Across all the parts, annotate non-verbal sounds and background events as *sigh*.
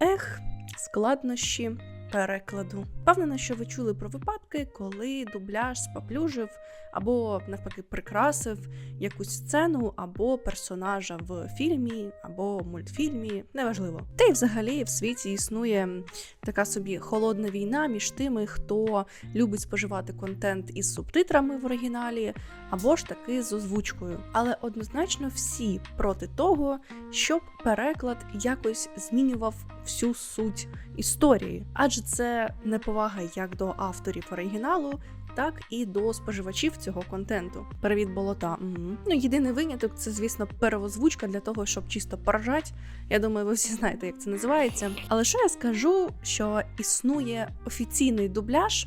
Ех, складнощі перекладу. Впевнена, що ви чули про випадки, коли дубляж споплюжив або навпаки прикрасив якусь сцену або персонажа в фільмі або мультфільмі, неважливо. Та й взагалі в світі існує така собі холодна війна між тими, хто любить споживати контент із субтитрами в оригіналі, або ж таки з озвучкою. Але однозначно всі проти того, щоб переклад якось змінював всю суть історії, адже це неповага як до авторів оригіналу. Так і до споживачів цього контенту. Перевід болота. Угу. Ну, єдиний виняток це, звісно, переозвучка для того, щоб чисто поржать. Я думаю, ви всі знаєте, як це називається. Але що я скажу, що існує офіційний дубляж,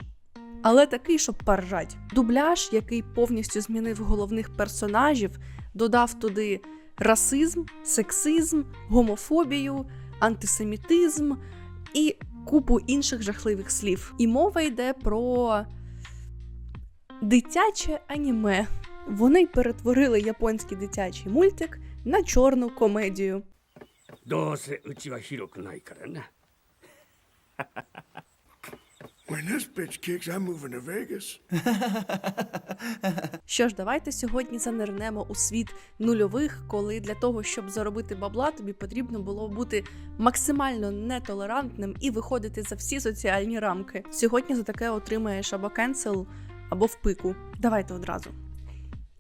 але такий, щоб поржать. Дубляж, який повністю змінив головних персонажів, додав туди расизм, сексизм, гомофобію, антисемітизм і купу інших жахливих слів. І мова йде про дитяче аніме. Вони перетворили японський дитячий мультик на чорну комедію. どうせうちは広くないからな When this bitch kicks, I'm moving to Vegas. *laughs* Що ж, давайте сьогодні занирнемо у світ нульових, коли для того, щоб заробити бабла, тобі потрібно було бути максимально нетолерантним і виходити за всі соціальні рамки. Сьогодні за таке отримаєш або кенсел, або в пику. Давайте одразу.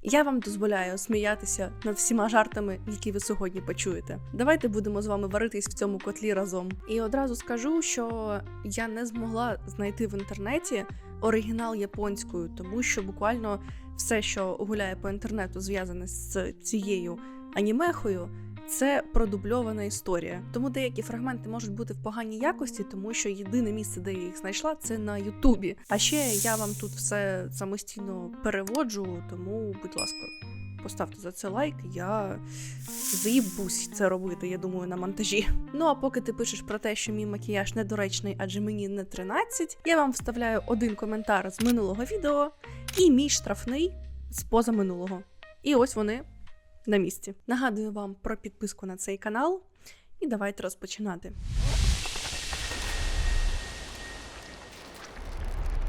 Я вам дозволяю сміятися над всіма жартами, які ви сьогодні почуєте. Давайте будемо з вами варитись в цьому котлі разом. І одразу скажу, що я не змогла знайти в інтернеті оригінал японською, тому що буквально все, що гуляє по інтернету, зв'язане з цією анімехою. Це продубльована історія, тому деякі фрагменти можуть бути в поганій якості, тому що єдине місце, де я їх знайшла, це на Ютубі. А ще я вам тут все самостійно переводжу, тому, будь ласка, поставте за це лайк. Я заїбусь це робити, я думаю, на монтажі. Ну а поки ти пишеш про те, що мій макіяж недоречний, адже мені не 13, я вам вставляю один коментар з минулого відео і мій штрафний з позаминулого. І ось вони на місці. Нагадую вам про підписку на цей канал, і давайте розпочинати.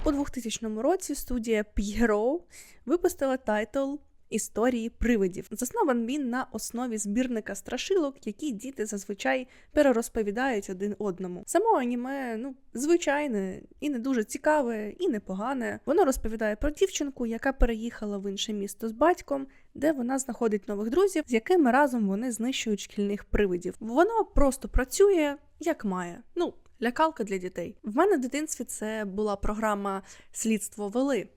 У 2000 році студія Pierrot випустила тайтл Історії привидів. Заснований він на основі збірника страшилок, які діти зазвичай перерозповідають один одному. Само аніме, ну, звичайне, і не дуже цікаве, і непогане. Воно розповідає про дівчинку, яка переїхала в інше місто з батьком, де вона знаходить нових друзів, з якими разом вони знищують шкільних привидів. Воно просто працює як має. Ну, лякалка для дітей. В мене в дитинстві це була програма Слідство вели.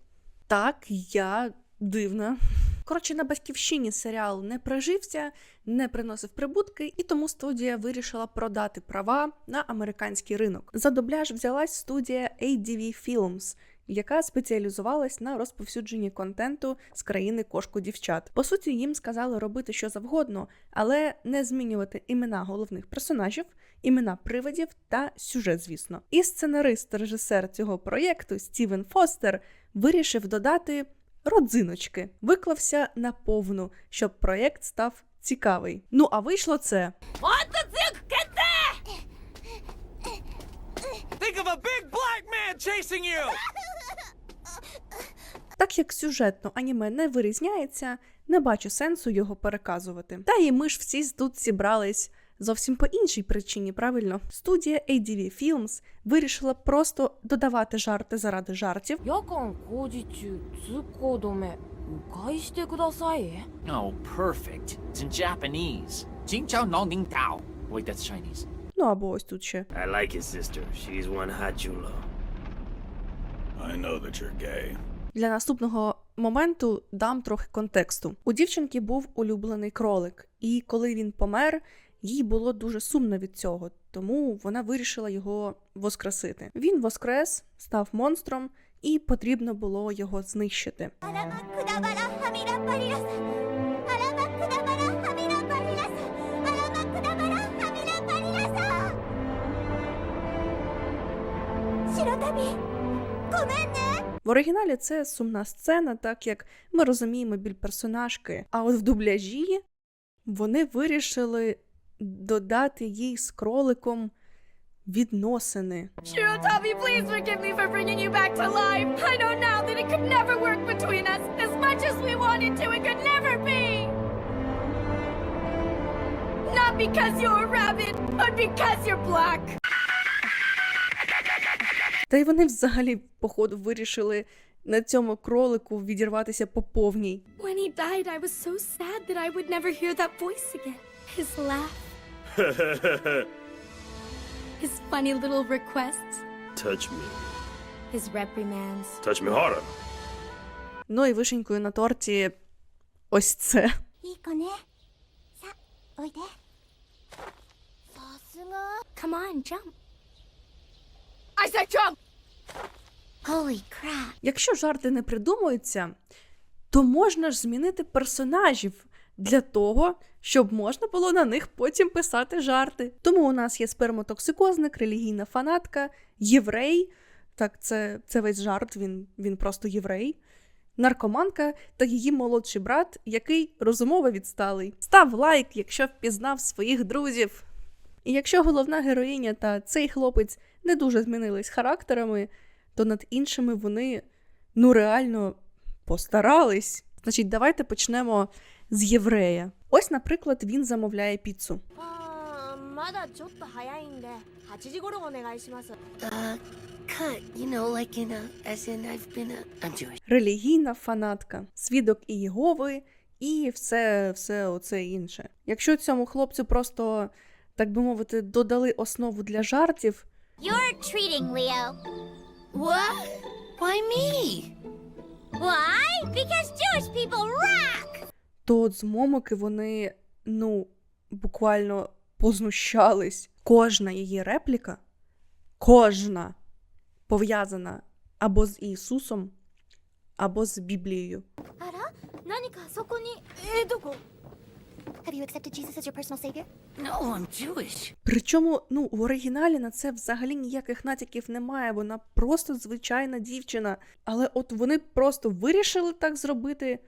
Так, я дивна. Коротше, на батьківщині серіал не прижився, не приносив прибутки, і тому студія вирішила продати права на американський ринок. За дубляж взялась студія ADV Films, яка спеціалізувалась на розповсюдженні контенту з країни кошку дівчат. По суті, їм сказали робити що завгодно, але не змінювати імена головних персонажів, імена привидів та сюжет, звісно. І сценарист, режисер цього проєкту Стівен Фостер вирішив додати родзиночки, виклався на повну, щоб проєкт став цікавий. Ну а вийшло це. Think of a big black man chasing you! *laughs* Так як сюжетно аніме не вирізняється, не бачу сенсу його переказувати. Та і ми ж всі тут зібрались. Зовсім по іншій причині, правильно, студія ADV Films вирішила просто додавати жарти заради жартів. Oh, perfect. It's Ну або ось тут ще. I like his sister. She's one hot. I know that you're gay. Для наступного моменту дам трохи контексту. У дівчинки був улюблений кролик, і коли він помер, їй було дуже сумно від цього, тому вона вирішила його воскресити. Він воскрес, став монстром, і потрібно було його знищити. В оригіналі це сумна сцена, так як ми розуміємо біль персонажки. А от в дубляжі вони вирішили додати їй з кроликом відносини. Shirotami, please forgive me for bringing you back to life. I know now that it could never work between us. As much as we wanted to, it could never be. Not because you're a rabbit, but because you're black. Та й вони взагалі, походу, вирішили на цьому кролику відірватися по повній. When he died, I was so sad that I would never hear that voice again. His laugh. His funny little requests. Touch me. His reprimands. Touch me harder. Ну і вишенькою на торті ось це. Come on, jump. I said jump! Holy crap Якщо жарти не придумуються, то можна ж змінити персонажів для того, щоб можна було на них потім писати жарти. Тому у нас є спермотоксикозник, релігійна фанатка, єврей. Так, це, це весь жарт, він, він просто єврей. Наркоманка та її молодший брат, який розумово відсталий. Став лайк, якщо впізнав своїх друзів. І якщо головна героїня та цей хлопець не дуже змінились характерами, то над іншими вони ну реально постарались. Значить, давайте почнемо з єврея. Ось, наприклад, він замовляє піцу. Релігійна фанатка, свідок і Єгови, і все все оце інше. Якщо цьому хлопцю просто так би мовити, додали основу для жартів, You're treating Leo What? Why me? Why? Because Jewish people rock то от з момики вони, ну, буквально познущались. Кожна її репліка, кожна пов'язана або з Ісусом, або з Біблією. あ accepted Jesus as your personal savior? No, I'm Jewish. Причому, ну, в оригіналі на це взагалі ніяких натяків немає, вона просто звичайна дівчина. Але от вони просто вирішили так зробити,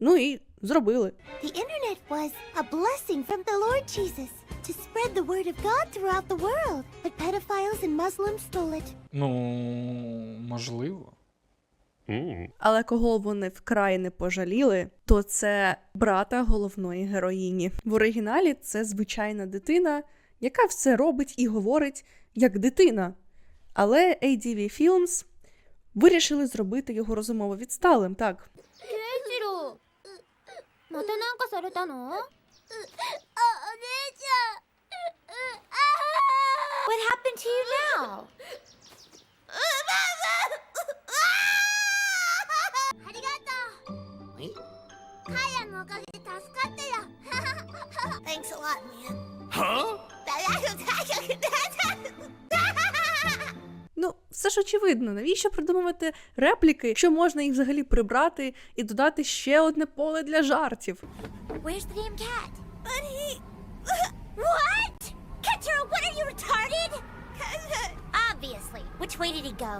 ну і зробили. The internet was a blessing from the Lord Jesus to spread the word of God throughout the world. But pedophiles and Muslims stole it. Ну, можливо. Але кого вони вкрай не пожаліли, то це брата головної героїні. В оригіналі це звичайна дитина, яка все робить і говорить як дитина. Але ADV Films вирішили зробити його розумово відсталим, так. What happened to you now? me. Kaya no okage tasukattu yo. Thanks a lot, man. Huh? Ну, все ж очевидно, навіщо придумувати репліки, що можна їх взагалі прибрати і додати ще одне поле для жартів? Where's the damn cat? But he... What? Ketro, what are you retarded? Obviously. Which way did he go?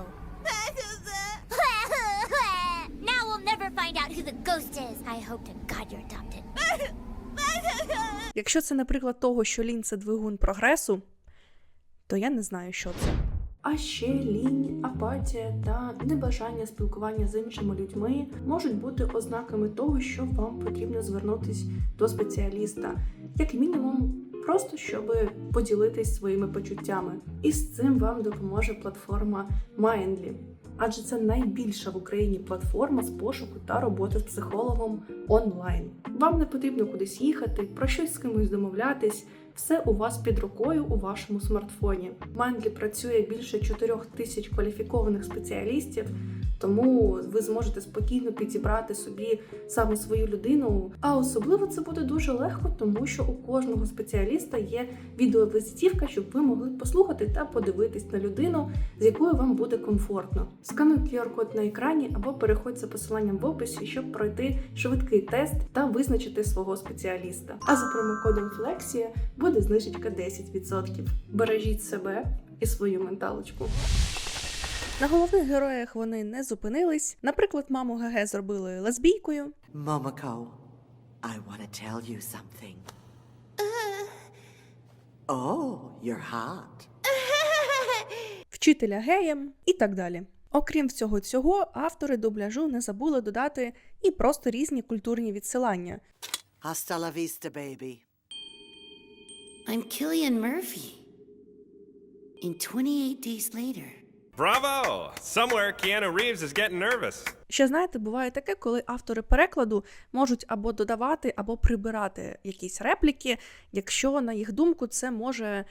Now we'll never find out who the ghost is. I hope to God you're adopted. *laughs* Якщо це, наприклад, того, що лінь це двигун прогресу, то я не знаю, що це. А ще лінь, апатія та небажання спілкування з іншими людьми можуть бути ознаками того, що вам потрібно звернутись до спеціаліста, як мінімум, просто щоб поділитись своїми почуттями. І з цим вам допоможе платформа Mindly. Адже це найбільша в Україні платформа з пошуку та роботи з психологом онлайн. Вам не потрібно кудись їхати, про щось з кимось домовлятись. Все у вас під рукою у вашому смартфоні. Mindly працює більше 4 тисяч кваліфікованих спеціалістів, тому ви зможете спокійно підібрати собі саме свою людину. А особливо це буде дуже легко, тому що у кожного спеціаліста є відеовизитівка, щоб ви могли послухати та подивитись на людину, з якою вам буде комфортно. Скануй QR-код на екрані або переходь за посиланням в описі, щоб пройти швидкий тест та визначити свого спеціаліста. А за промокодом Flexia буде знижечка 10%. Бережіть себе і свою менталочку. На головних героях вони не зупинились. Наприклад, маму ГГ зробили лесбійкою. Momoko, I want to tell you something. Oh, you're hot. вчителя геєм і так далі. Окрім всього цього, автори дубляжу не забули додати і просто різні культурні відсилання. Hasta la vista, baby. I'm Killian Murphy. In 28 days later. Bravo! Somewhere Keanu Reeves is getting nervous. Ще знаєте, буває таке, коли автори перекладу можуть або додавати, або прибирати якісь репліки, якщо, на їх думку, це може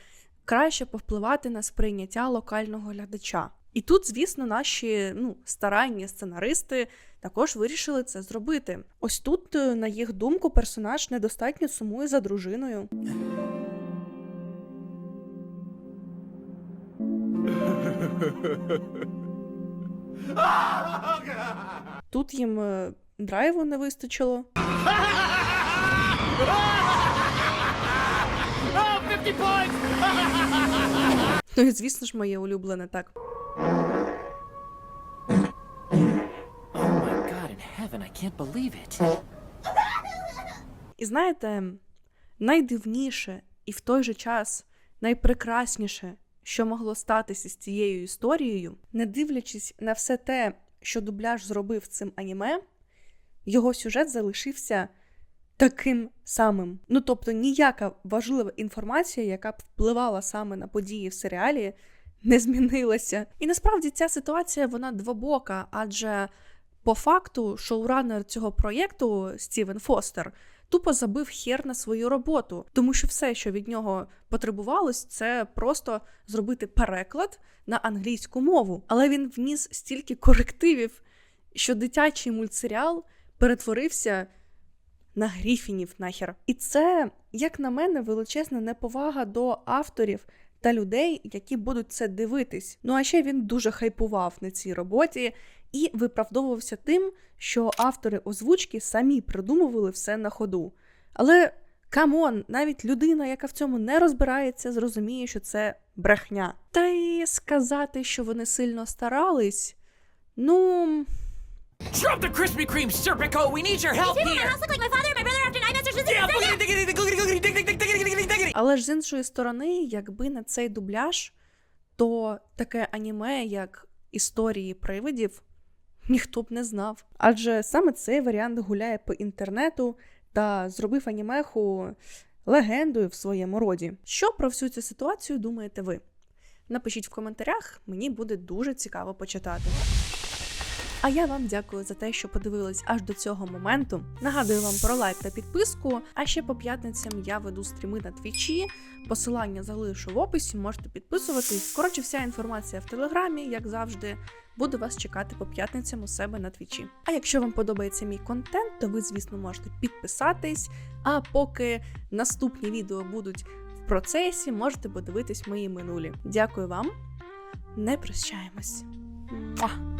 краще повпливати на сприйняття локального глядача. І тут, звісно, наші ну, старанні сценаристи також вирішили це зробити. Ось тут, е, на їх думку, персонаж недостатньо сумує за дружиною. Тут їм е, драйву не вистачило. Ну і звісно ж, моє улюблене так. І знаєте, найдивніше і в той же час найпрекрасніше, що могло статися з цією історією, не дивлячись на все те, що дубляж зробив цим аніме, його сюжет залишився таким самим. Ну тобто ніяка важлива інформація, яка б впливала саме на події в серіалі, не змінилася. І насправді ця ситуація вона двобока, адже по факту шоуранер цього проєкту Стівен Фостер тупо забив хер на свою роботу, тому що все, що від нього потребувалось, це просто зробити переклад на англійську мову. Але він вніс стільки корективів, що дитячий мультсеріал перетворився на гріфінів нахер. І це, як на мене, величезна неповага до авторів та людей, які будуть це дивитись. Ну а ще він дуже хайпував на цій роботі і виправдовувався тим, що автори озвучки самі придумували все на ходу. Але камон, навіть людина, яка в цьому не розбирається, зрозуміє, що це брехня. Та й сказати, що вони сильно старались, ну. Drop the Krispy Kreme, Serpico! We need your help here! Але ж з іншої сторони, якби не цей дубляж, то таке аніме, як історії привидів, ніхто б не знав. Адже саме цей варіант гуляє по інтернету та зробив анімеху легендою в своєму роді. Що про всю цю ситуацію думаєте ви? Напишіть в коментарях, мені буде дуже цікаво почитати. А я вам дякую за те, що подивились аж до цього моменту. Нагадую вам про лайк та підписку. А ще по п'ятницям я веду стріми на твічі. Посилання залишу в описі, можете підписуватись. Коротше, вся інформація в телеграмі, як завжди. Буду вас чекати по п'ятницям у себе на твічі. А якщо вам подобається мій контент, то ви, звісно, можете підписатись. А поки наступні відео будуть в процесі, можете подивитись мої минулі. Дякую вам. Не прощаємось. Муа!